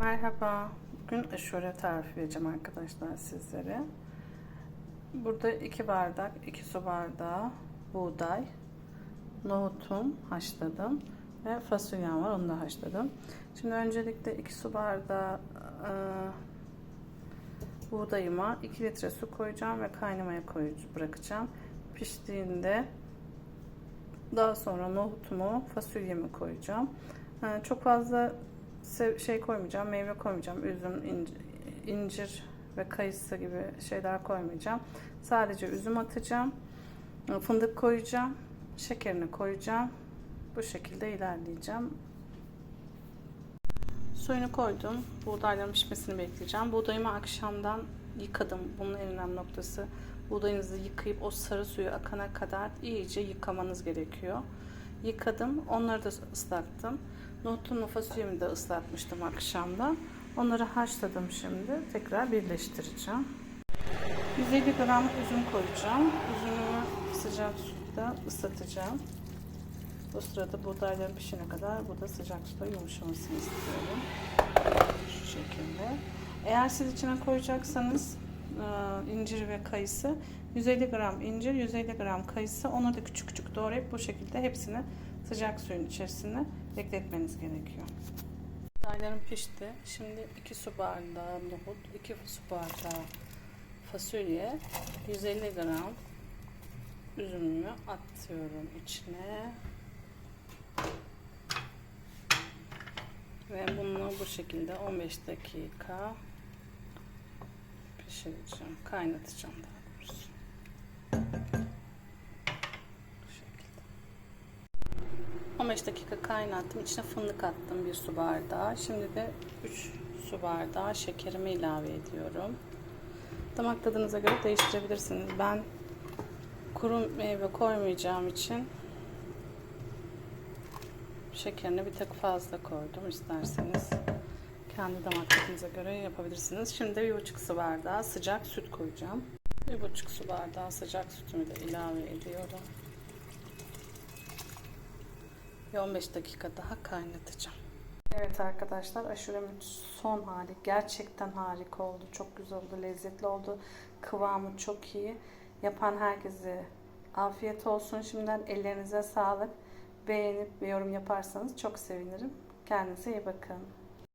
Merhaba. Bugün aşure tarifi vereceğim arkadaşlar sizlere. Burada 2 bardak, 2 su bardağı buğday, nohutum haşladım ve fasulyem var onu da haşladım. Şimdi öncelikle 2 su bardağı e, buğdayıma 2 litre su koyacağım ve kaynamaya koy, bırakacağım. Piştiğinde daha sonra nohutumu, fasulyemi koyacağım. E, çok fazla şey koymayacağım, meyve koymayacağım. Üzüm, inc- incir ve kayısı gibi şeyler koymayacağım. Sadece üzüm atacağım. Fındık koyacağım. Şekerini koyacağım. Bu şekilde ilerleyeceğim. Suyunu koydum. Buğdayların pişmesini bekleyeceğim. Buğdayımı akşamdan yıkadım. Bunun en önemli noktası. Buğdayınızı yıkayıp o sarı suyu akana kadar iyice yıkamanız gerekiyor. Yıkadım. Onları da ıslattım. Nohutumla fasulyemi de ıslatmıştım akşamda. Onları haşladım şimdi. Tekrar birleştireceğim. 150 gram üzüm koyacağım. Üzümümü sıcak suda ıslatacağım. Bu sırada buğdayların pişene kadar burada sıcak suda yumuşamasını istiyorum. Şu şekilde. Eğer siz içine koyacaksanız incir ve kayısı 150 gram incir, 150 gram kayısı onları da küçük küçük doğrayıp bu şekilde hepsini sıcak suyun içerisine bekletmeniz gerekiyor. Buğdaylarım pişti. Şimdi 2 su bardağı nohut, 2 su bardağı fasulye, 150 gram üzümümü atıyorum içine. Ve bunu bu şekilde 15 dakika pişireceğim. Kaynatacağım daha doğrusu. Bu şekilde. 15 dakika kaynattım. İçine fındık attım bir su bardağı. Şimdi de 3 su bardağı şekerimi ilave ediyorum. Damak tadınıza göre değiştirebilirsiniz. Ben kuru meyve koymayacağım için şekerini bir tık fazla koydum isterseniz. Kendi damak tadınıza göre yapabilirsiniz. Şimdi bir buçuk su bardağı sıcak süt koyacağım. Bir buçuk su bardağı sıcak sütümü de ilave ediyorum. Ve 15 dakika daha kaynatacağım. Evet arkadaşlar aşuremin son hali gerçekten harika oldu. Çok güzel oldu, lezzetli oldu. Kıvamı çok iyi. Yapan herkese afiyet olsun. Şimdiden ellerinize sağlık. Beğenip bir yorum yaparsanız çok sevinirim. Kendinize iyi bakın.